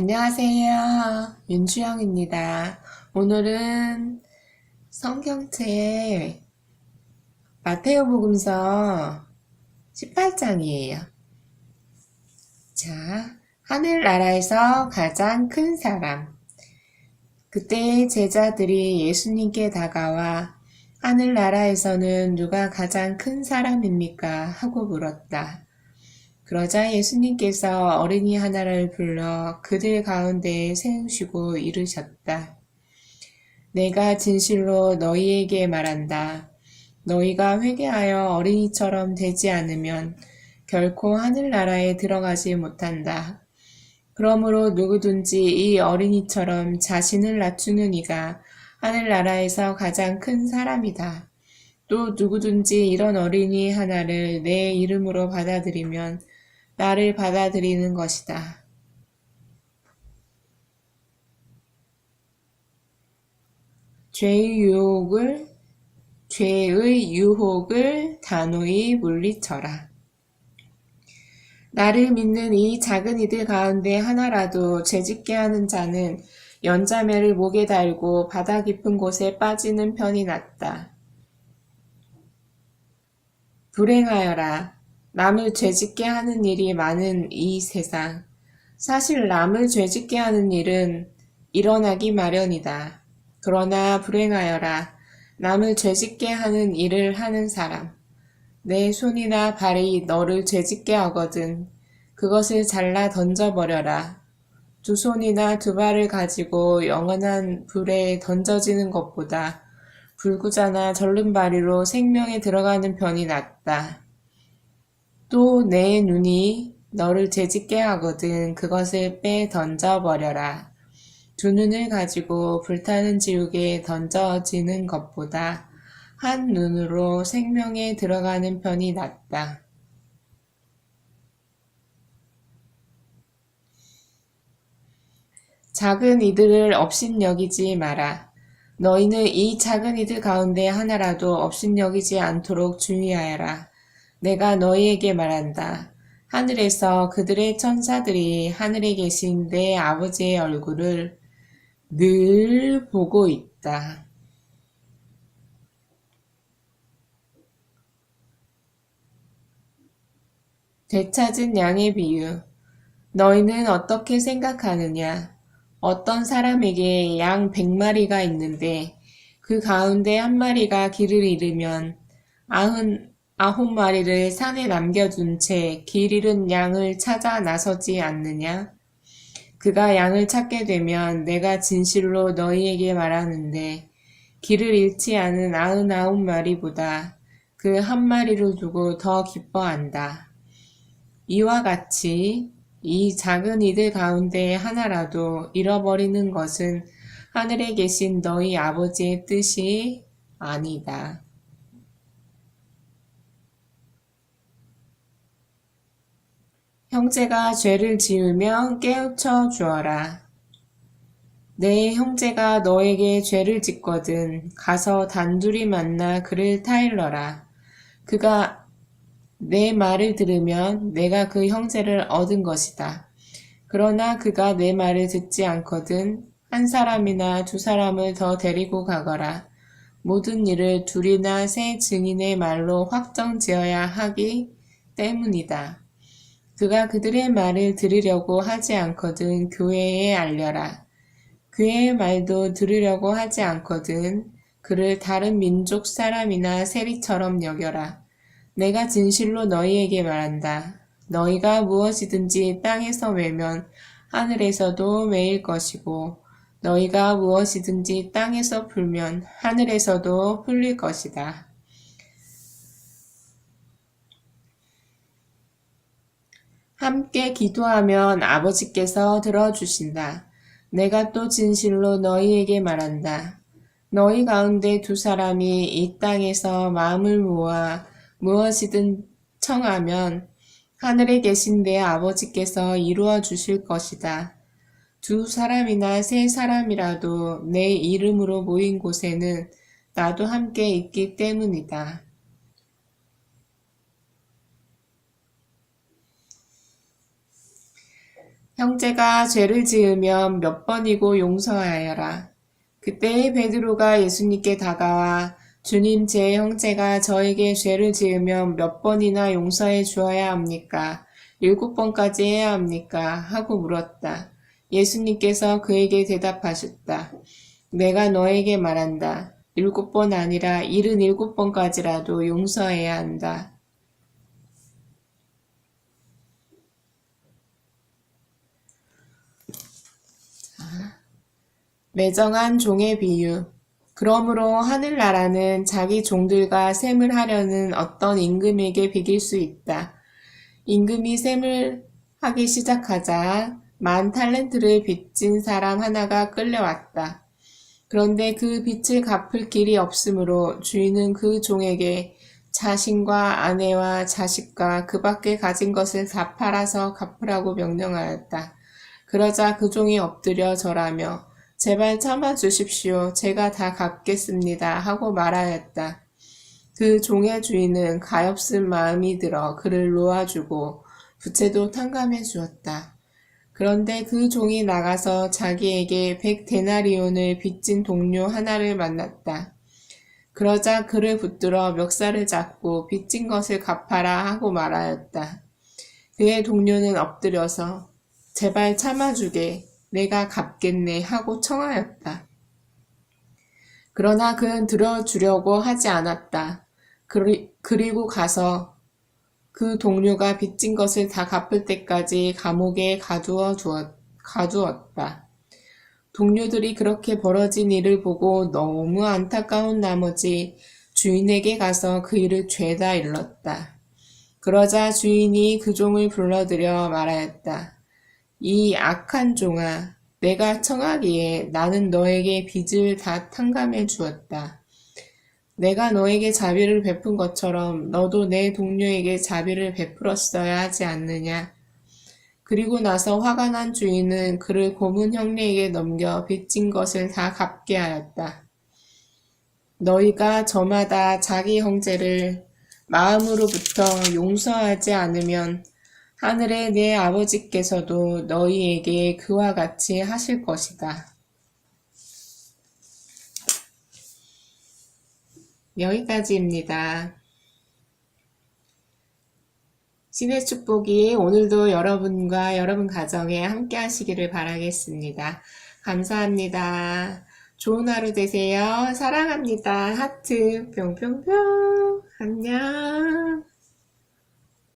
안녕하세요. 윤주영입니다. 오늘은 성경책 마테오복음서 18장이에요. 자, 하늘나라에서 가장 큰 사람. 그때 제자들이 예수님께 다가와 하늘나라에서는 누가 가장 큰 사람입니까? 하고 물었다. 그러자 예수님께서 어린이 하나를 불러 그들 가운데 세우시고 이르셨다. 내가 진실로 너희에게 말한다. 너희가 회개하여 어린이처럼 되지 않으면 결코 하늘나라에 들어가지 못한다. 그러므로 누구든지 이 어린이처럼 자신을 낮추는 이가 하늘나라에서 가장 큰 사람이다. 또 누구든지 이런 어린이 하나를 내 이름으로 받아들이면 나를 받아들이는 것이다. 죄의 유혹을 죄의 유혹을 단호히 물리쳐라. 나를 믿는 이 작은 이들 가운데 하나라도 죄짓게 하는 자는 연자매를 목에 달고 바다 깊은 곳에 빠지는 편이 낫다. 불행하여라. 남을 죄짓게 하는 일이 많은 이 세상. 사실 남을 죄짓게 하는 일은 일어나기 마련이다. 그러나 불행하여라. 남을 죄짓게 하는 일을 하는 사람. 내 손이나 발이 너를 죄짓게 하거든. 그것을 잘라 던져버려라. 두 손이나 두 발을 가지고 영원한 불에 던져지는 것보다 불구자나 절름발이로 생명에 들어가는 편이 낫다. 또 내 눈이 너를 죄짓게 하거든 그것을 빼 던져버려라. 두 눈을 가지고 불타는 지옥에 던져지는 것보다 한 눈으로 생명에 들어가는 편이 낫다. 작은 이들을 업신여기지 마라. 너희는 이 작은 이들 가운데 하나라도 업신여기지 않도록 주의하여라. 내가 너희에게 말한다. 하늘에서 그들의 천사들이 하늘에 계신 내 아버지의 얼굴을 늘 보고 있다. 되찾은 양의 비유. 너희는 어떻게 생각하느냐? 어떤 사람에게 양 백마리가 있는데 그 가운데 한 마리가 길을 잃으면 아흔 아홉 마리를 산에 남겨둔 채 길 잃은 양을 찾아 나서지 않느냐? 그가 양을 찾게 되면 내가 진실로 너희에게 말하는데 길을 잃지 않은 아흔아홉 마리보다 그 한 마리를 두고 더 기뻐한다. 이와 같이 이 작은 이들 가운데 하나라도 잃어버리는 것은 하늘에 계신 너희 아버지의 뜻이 아니다. 형제가 죄를 지으면 깨우쳐 주어라. 내 형제가 너에게 죄를 짓거든 가서 단둘이 만나 그를 타일러라. 그가 내 말을 들으면 내가 그 형제를 얻은 것이다. 그러나 그가 내 말을 듣지 않거든 한 사람이나 두 사람을 더 데리고 가거라. 모든 일을 둘이나 세 증인의 말로 확정 지어야 하기 때문이다. 그가 그들의 말을 들으려고 하지 않거든 교회에 알려라. 그의 말도 들으려고 하지 않거든 그를 다른 민족 사람이나 세리처럼 여겨라. 내가 진실로 너희에게 말한다. 너희가 무엇이든지 땅에서 매면 하늘에서도 매일 것이고 너희가 무엇이든지 땅에서 풀면 하늘에서도 풀릴 것이다. 함께 기도하면 아버지께서 들어주신다. 내가 또 진실로 너희에게 말한다. 너희 가운데 두 사람이 이 땅에서 마음을 모아 무엇이든 청하면 하늘에 계신 내 아버지께서 이루어 주실 것이다. 두 사람이나 세 사람이라도 내 이름으로 모인 곳에는 나도 함께 있기 때문이다. 형제가 죄를 지으면 몇 번이고 용서하여라. 그때 베드로가 예수님께 다가와 주님 제 형제가 저에게 죄를 지으면 몇 번이나 용서해 주어야 합니까? 일곱 번까지 해야 합니까? 하고 물었다. 예수님께서 그에게 대답하셨다. 내가 너에게 말한다. 일곱 번 아니라 일흔 일곱 번까지라도 용서해야 한다. 매정한 종의 비유. 그러므로 하늘나라는 자기 종들과 셈을 하려는 어떤 임금에게 비길 수 있다. 임금이 셈을 하기 시작하자 만 탈렌트를 빚진 사람 하나가 끌려왔다. 그런데 그 빚을 갚을 길이 없으므로 주인은 그 종에게 자신과 아내와 자식과 그 밖에 가진 것을 다 팔아서 갚으라고 명령하였다. 그러자 그 종이 엎드려 절하며 제발 참아 주십시오. 제가 다 갚겠습니다. 하고 말하였다. 그 종의 주인은 가엾은 마음이 들어 그를 놓아주고 부채도 탕감해 주었다. 그런데 그 종이 나가서 자기에게 백 데나리온을 빚진 동료 하나를 만났다. 그러자 그를 붙들어 멱살을 잡고 빚진 것을 갚아라 하고 말하였다. 그의 동료는 엎드려서 제발 참아주게 내가 갚겠네 하고 청하였다. 그러나 그는 들어주려고 하지 않았다. 그리, 그리고 가서 그 동료가 빚진 것을 다 갚을 때까지 감옥에 가두어 두었, 가두었다. 동료들이 그렇게 벌어진 일을 보고 너무 안타까운 나머지 주인에게 가서 그 일을 죄다 일렀다. 그러자 주인이 그 종을 불러들여 말하였다. 이 악한 종아, 내가 청하기에 나는 너에게 빚을 다 탕감해 주었다. 내가 너에게 자비를 베푼 것처럼 너도 내 동료에게 자비를 베풀었어야 하지 않느냐? 그리고 나서 화가 난 주인은 그를 고문 형례에게 넘겨 빚진 것을 다 갚게 하였다. 너희가 저마다 자기 형제를 마음으로부터 용서하지 않으면 하늘의 내 아버지께서도 너희에게 그와 같이 하실 것이다. 여기까지입니다. 신의 축복이 오늘도 여러분과 여러분 가정에 함께 하시기를 바라겠습니다. 감사합니다. 좋은 하루 되세요. 사랑합니다. 하트 뿅뿅뿅. 안녕.